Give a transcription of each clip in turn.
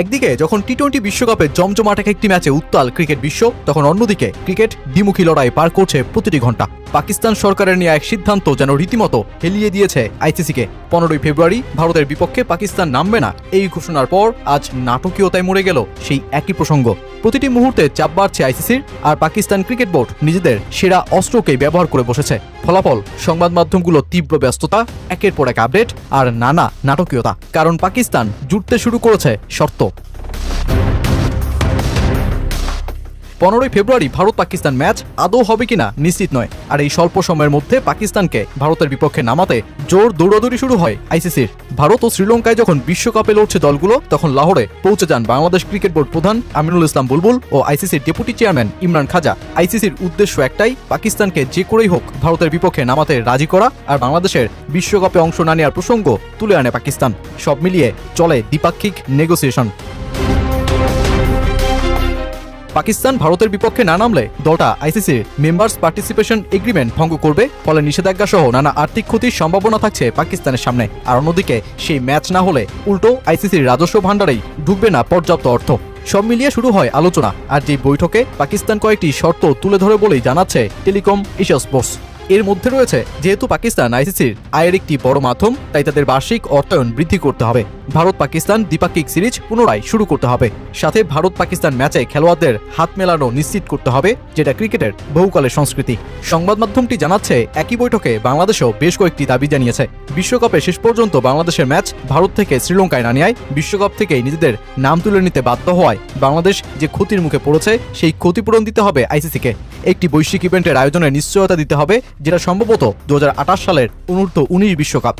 একদিকে যখন T twenty বিশ্বকাপে জমজমাট এক একটি ম্যাচে উত্তাল ক্রিকেট বিশ্ব, তখন অন্যদিকে ক্রিকেট দ্বিমুখী লড়াই পার করছে প্রতিটি ঘণ্টা। পাকিস্তান সরকারের নেওয়া এক সিদ্ধান্ত যেন রীতিমতো হেলিয়ে দিয়েছে আইসিসিকে। পনেরোই ফেব্রুয়ারি ভারতের বিপক্ষে পাকিস্তান নামবে না। এই ঘোষণার পর আজ নাটকীয়তায় মরে গেল সেই একই প্রসঙ্গ। প্রতিটি মুহূর্তে চাপ বাড়ছে আইসিসির আর পাকিস্তান ক্রিকেট বোর্ড নিজেদের সেরা অস্ত্রকে ব্যবহার করে বসেছে। ফলাফল, সংবাদ মাধ্যমগুলো তীব্র ব্যস্ততা, একের পর এক আপডেট আর নানা নাটকীয়তা। কারণ পাকিস্তান জুটতে শুরু করেছে শর্ত। পনেরোই ফেব্রুয়ারি ভারত পাকিস্তান ম্যাচ আদৌ হবে কিনা নিশ্চিত নয়। আর এই স্বল্প সময়ের মধ্যে পাকিস্তানকে ভারতের বিপক্ষে নামাতে জোর দৌড়াদৌড়ি শুরু হয় আইসিসির। ভারত ও শ্রীলঙ্কায় যখন বিশ্বকাপে লড়ছে দলগুলো, তখন লাহোরে পৌঁছে যান বাংলাদেশ ক্রিকেট বোর্ড প্রধান আমিনুল ইসলাম বুলবুল ও আইসিসির ডেপুটি চেয়ারম্যান ইমরান খাজা। আইসিসির উদ্দেশ্য একটাই, পাকিস্তানকে যে করেই হোক ভারতের বিপক্ষে নামাতে রাজি করা আর বাংলাদেশের বিশ্বকাপে অংশ না নেওয়ার প্রসঙ্গ তুলে আনে পাকিস্তান। সব মিলিয়ে চলে দ্বিপাক্ষিক নেগোসিয়েশন পাকিস্তান ভারতের বিপক্ষে না নামলে দলটা আইসিসির মেম্বার্স পার্টিসিপেশন এগ্রিমেন্ট ভঙ্গ করবে, ফলে নিষেধাজ্ঞা সহ নানা আর্থিক ক্ষতির সম্ভাবনা থাকছে পাকিস্তানের সামনে। আর অন্যদিকে, সেই ম্যাচ না হলে উল্টো আইসিসির রাজস্ব ভাণ্ডারেই ঢুকবে না পর্যাপ্ত অর্থ। সব মিলিয়ে শুরু হয় আলোচনা, আর যে বৈঠকে পাকিস্তান কয়েকটি শর্ত তুলে ধরে বলেই জানাচ্ছে টেলিকম, এশিয়া স্পোর্টস। এর মধ্যে রয়েছে, যেহেতু পাকিস্তান আইসিসির আয়ের একটি বড় মাধ্যম, তাই তাদের বার্ষিক অর্থায়ন বৃদ্ধি করতে হবে। ভারত পাকিস্তান দ্বিপাক্ষিক সিরিজ পুনরায় শুরু করতে হবে। সাথে ভারত পাকিস্তান ম্যাচে খেলোয়াড়দের হাত মেলানো নিশ্চিত করতে হবে, যেটা ক্রিকেটের বহুকালের সংস্কৃতি। সংবাদ মাধ্যমটি জানাচ্ছে, একই বৈঠকে বাংলাদেশও বেশ কয়েকটি দাবি জানিয়েছে। বিশ্বকাপে শেষ পর্যন্ত বাংলাদেশের ম্যাচ ভারত থেকে শ্রীলঙ্কায় না নেয় বিশ্বকাপ থেকেই নিজেদের নাম তুলে নিতে বাধ্য হওয়ায় বাংলাদেশ যে ক্ষতির মুখে পড়েছে, সেই ক্ষতিপূরণ দিতে হবে আইসিসিকে। একটি বৈশ্বিক ইভেন্টের আয়োজনের নিশ্চয়তা দিতে হবে যেটা সম্ভবত দু সালের অনূর্ধ্ব উনিশ বিশ্বকাপ।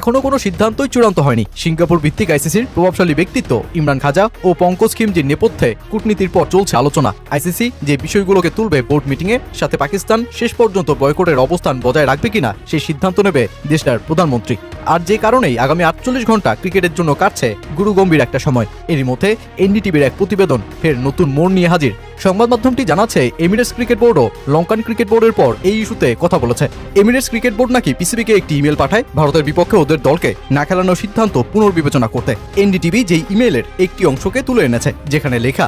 এখনও কোনো সিদ্ধান্তই চূড়ান্ত হয়নি। সিঙ্গাপুর ভিত্তিক আইসিসির প্রভাবশালী ব্যক্তিত্ব ইমরান খাজা ও পঙ্কজ খিমজির নেপথ্যে কূটনীতির পর চলছে আলোচনা। আইসিসি যে বিষয়গুলোকে তুলবে বোর্ড মিটিংয়ে, সাথে পাকিস্তান শেষ পর্যন্ত বয়কটের অবস্থান বজায় রাখবে কিনা সেই সিদ্ধান্ত নেবে দেশটার প্রধানমন্ত্রী। আর যে কারণেই আগামী আটচল্লিশ ঘণ্টা ক্রিকেটের জন্য কাটছে গুরু গম্ভীর একটা সময়। এরই মধ্যে এনডিটিভির এক প্রতিবেদন ফের নতুন মোড় নিয়ে হাজির। সংবাদ মাধ্যমটি জানাচ্ছে, এমিরেটস ক্রিকেট বোর্ডও লঙ্কান ক্রিকেট বোর্ডের পর এই ইস্যুতে কথা বলেছে। এমিরেটস ক্রিকেট বোর্ড নাকি পিসিবিকে একটি ইমেল পাঠায়, ভারতের বিপক্ষে ওদের দলকে না খেলানোর সিদ্ধান্ত পুনর্বিবেচনা করতে। এনডিটিভি যেই ইমেলের একটি অংশকে তুলে এনেছে, যেখানে লেখা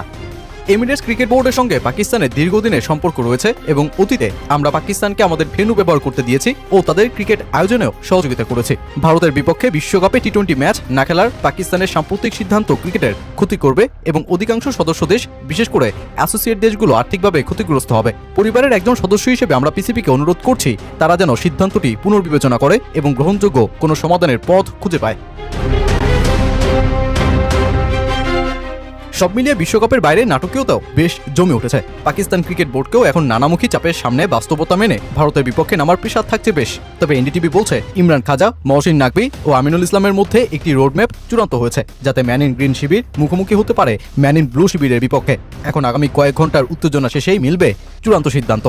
এমিরেটস ক্রিকেট বোর্ডের সঙ্গে পাকিস্তানের দীর্ঘদিনের সম্পর্ক রয়েছে এবং অতীতে আমরা পাকিস্তানকে আমাদের ভেন্যু ব্যবহার করতে দিয়েছি ও তাদের ক্রিকেট আয়োজনেও সহযোগিতা করেছি। ভারতের বিপক্ষে বিশ্বকাপে টি টোয়েন্টি ম্যাচ না খেলার পাকিস্তানের সাম্প্রতিক সিদ্ধান্ত ক্রিকেটের ক্ষতি করবে এবং অধিকাংশ সদস্য দেশ, বিশেষ করে অ্যাসোসিয়েট দেশগুলো আর্থিকভাবে ক্ষতিগ্রস্ত হবে। পরিবারের একজন সদস্য হিসেবে আমরা পিসিবিকে অনুরোধ করছি, তারা যেন সিদ্ধান্তটি পুনর্বিবেচনা করে এবং গ্রহণযোগ্য কোনো সমাধানের পথ খুঁজে পায়। সব মিলিয়ে বিশ্বকাপের বাইরে নাটকীয়তাও বেশ জমে উঠেছে। পাকিস্তান ক্রিকেট বোর্ডকেও এখন নানামুখী চাপের সামনে বাস্তবতা মেনে ভারতের বিপক্ষে নামার প্রেশার থাকছে বেশ। তবে এনডিটিভি বলছে, ইমরান খাজা, মহসিন নাকবি ও আমিনুল ইসলামের মধ্যে একটি রোডম্যাপ চূড়ান্ত হয়েছে, যাতে ম্যান ইন গ্রিন শিবির মুখোমুখি হতে পারে ম্যান ইন ব্লু শিবিরের বিপক্ষে। এখন আগামী কয়েক ঘণ্টার উত্তেজনা শেষেই মিলবে চূড়ান্ত সিদ্ধান্ত।